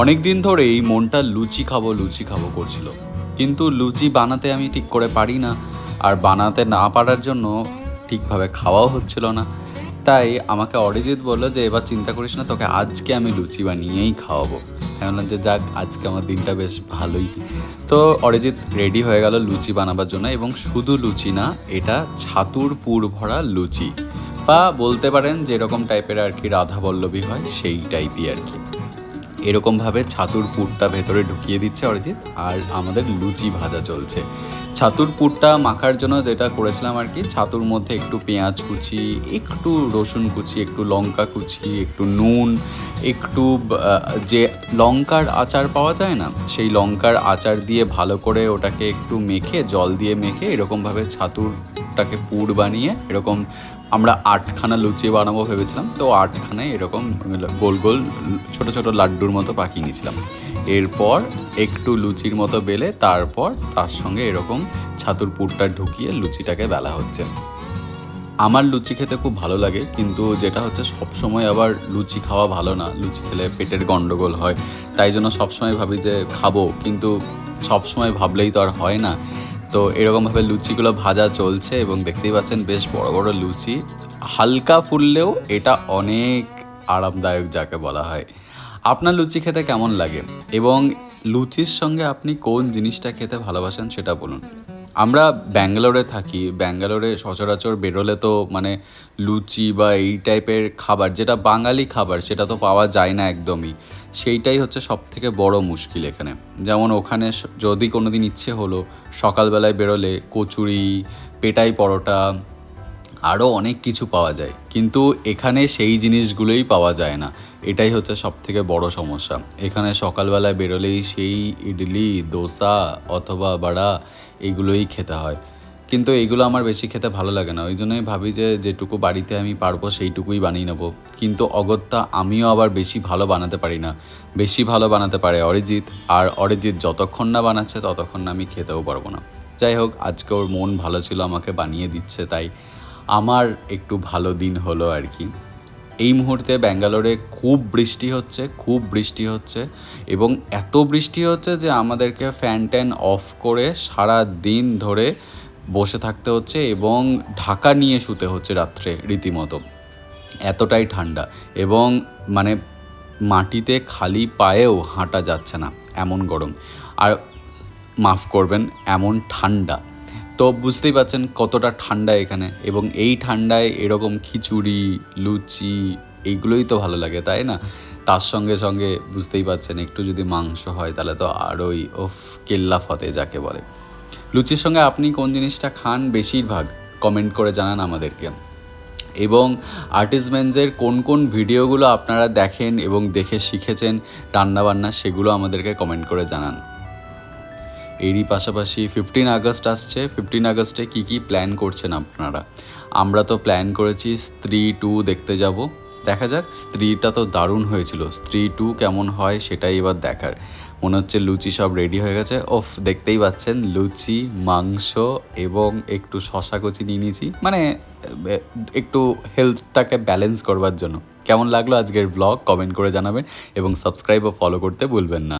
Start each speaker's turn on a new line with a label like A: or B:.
A: অনেক দিন ধরে এই মনটা লুচি খাব লুচি খাব করছিল। কিন্তু লুচি বানাতে আমি ঠিক করে পারি না, আর বানাতে না পারার জন্য ঠিকভাবে খাওয়াও হচ্ছিল না। তাই আমাকে অরিজিৎ বলল যে, এবার চিন্তা করিস না, তোকে আজকে আমি লুচি বানিয়েই খাওয়াবো। আমি বললাম যে, যাক, আজকে আমার দিনটা বেশ ভালোই। তো অরিজিৎ রেডি হয়ে গেল লুচি বানাবার জন্য, এবং শুধু লুচি না, এটা ছাতুর পুর ভরা লুচি। বা বলতে পারেন, যেরকম টাইপের আর কি রাধা বল্লভী হয়, সেই টাইপই আর কি। এরকমভাবে ছাতুর পুরটা ভেতরে ঢুকিয়ে দিচ্ছে অরিজিৎ, আর আমাদের লুচি ভাজা চলছে। ছাতুর পুরটা মাখার জন্য যেটা করেছিলাম আর কি, ছাতুর মধ্যে একটু পেঁয়াজ কুচি, একটু রসুন কুচি, একটু লঙ্কা কুচি, একটু নুন, একটু যে লঙ্কার আচার পাওয়া যায় না, সেই লঙ্কার আচার দিয়ে ভালো করে ওটাকে একটু মেখে, জল দিয়ে মেখে এরকমভাবে ছাতুরটাকে পুর বানিয়ে এরকম আমরা আটখানা লুচি বানাবো ভেবেছিলাম। তো আটখানায় এরকম গোল গোল ছোট ছোট লাড্ডুর মতো পাকিয়ে নিয়েছিলাম। এরপর একটু লুচির মতো বেলে তারপর তার সঙ্গে এরকম ছাতুর পুরটা ঢুকিয়ে লুচিটাকে বেলা হচ্ছে। আমার লুচি খেতে খুব ভালো লাগে, কিন্তু যেটা হচ্ছে সবসময় আবার লুচি খাওয়া ভালো না। লুচি খেলে পেটের গন্ডগোল হয়, তাই জন্য সবসময় ভাবি যে খাব, কিন্তু সবসময় ভাবলেই তো আর হয় না। তো এরকমভাবে লুচিগুলো ভাজা চলছে এবং দেখতেই পাচ্ছেন বেশ বড় বড় লুচি। হালকা ফুললেও এটা অনেক আরামদায়ক যাকে বলা হয়। আপনার লুচি খেতে কেমন লাগে? এবং লুচির সঙ্গে আপনি কোন জিনিসটা খেতে ভালোবাসেন সেটা বলুন। আমরা ব্যাঙ্গালোরে থাকি, ব্যাঙ্গালোরে সচরাচর বেরোলে তো মানে লুচি বা এই টাইপের খাবার, যেটা বাঙালি খাবার, সেটা তো পাওয়া যায় না একদমই। সেইটাই হচ্ছে সব থেকে বড় মুশকিল এখানে। যেমন ওখানে যদি কোনো দিন ইচ্ছে হলো সকালবেলায় বেরোলে কচুরি, পেটাই পরোটা, আরও অনেক কিছু পাওয়া যায়। কিন্তু এখানে সেই জিনিসগুলোই পাওয়া যায় না। এটাই হচ্ছে সব থেকে বড় সমস্যা। এখানে সকালবেলায় বেরোলেই সেই ইডলি, দোসা অথবা বড়া এগুলোই খেতে হয়। কিন্তু এগুলো আমার বেশি খেতে ভালো লাগে না। ওই জন্যই ভাবি যে যেটুকু বাড়িতে আমি পারব সেইটুকুই বানিয়ে নেব। কিন্তু অগত্যা আমিও আবার বেশি ভালো বানাতে পারি না। বেশি ভালো বানাতে পারে অরিজিৎ। আর অরিজিৎ যতক্ষণ না বানাচ্ছে ততক্ষণ না আমি খেতেও পারব না। যাই হোক, আজকে ওর মন ভালো ছিল, আমাকে বানিয়ে দিচ্ছে, তাই আমার একটু ভালো দিন হলো আর কি। এই মুহূর্তে ব্যাঙ্গালোরে খুব বৃষ্টি হচ্ছে, খুব বৃষ্টি হচ্ছে এবং এত বৃষ্টি হচ্ছে যে আমাদেরকে ফ্যান ট্যান অফ করে সারা দিন ধরে বসে থাকতে হচ্ছে এবং ঢাকা নিয়ে শুতে হচ্ছে রাত্রে রীতিমতো। এতটাই ঠান্ডা এবং মানে মাটিতে খালি পায়েও হাঁটা যাচ্ছে না, এমন গরম। আর মাফ করবেন, এমন ঠান্ডা। তো বুঝতেই পারছেন কতটা ঠান্ডা এখানে এবং এই ঠান্ডায় এরকম খিচুড়ি, লুচি এইগুলোই তো ভালো লাগে, তাই না? তার সঙ্গে সঙ্গে বুঝতেই পারছেন একটু যদি মাংস হয় তাহলে তো আরোই ওফ কেল্লা ফতে যাকে বলে। লুচির সঙ্গে আপনি কোন জিনিসটা খান বেশিরভাগ কমেন্ট করে জানান আমাদেরকে। এবং আর্টিস্টমেন্টসের কোন কোন ভিডিওগুলো আপনারা দেখেন এবং দেখে শিখেছেন রান্নাবান্না সেগুলো আমাদেরকে কমেন্ট করে জানান। এরই পাশাপাশি ফিফটিন আগস্ট আসছে। ফিফটিন আগস্টে কী কী প্ল্যান করছেন আপনারা? আমরা তো প্ল্যান করেছি স্ত্রী টু দেখতে যাব। দেখা যাক, স্ত্রীটা তো দারুণ হয়েছিল। স্ত্রী টু কেমন হয় সেটাই এবার দেখার। মনে হচ্ছে লুচি সব রেডি হয়ে গেছে। ওফ, দেখতেই পাচ্ছেন, লুচি, মাংস এবং একটু শশা কচি নিয়ে নিয়েছি। মানে একটু হেলথটাকে ব্যালেন্স করবার জন্য। কেমন লাগল আজকের ব্লগ কমেন্ট করে জানাবেন এবং সাবস্ক্রাইব ও ফলো করতে ভুলবেন না।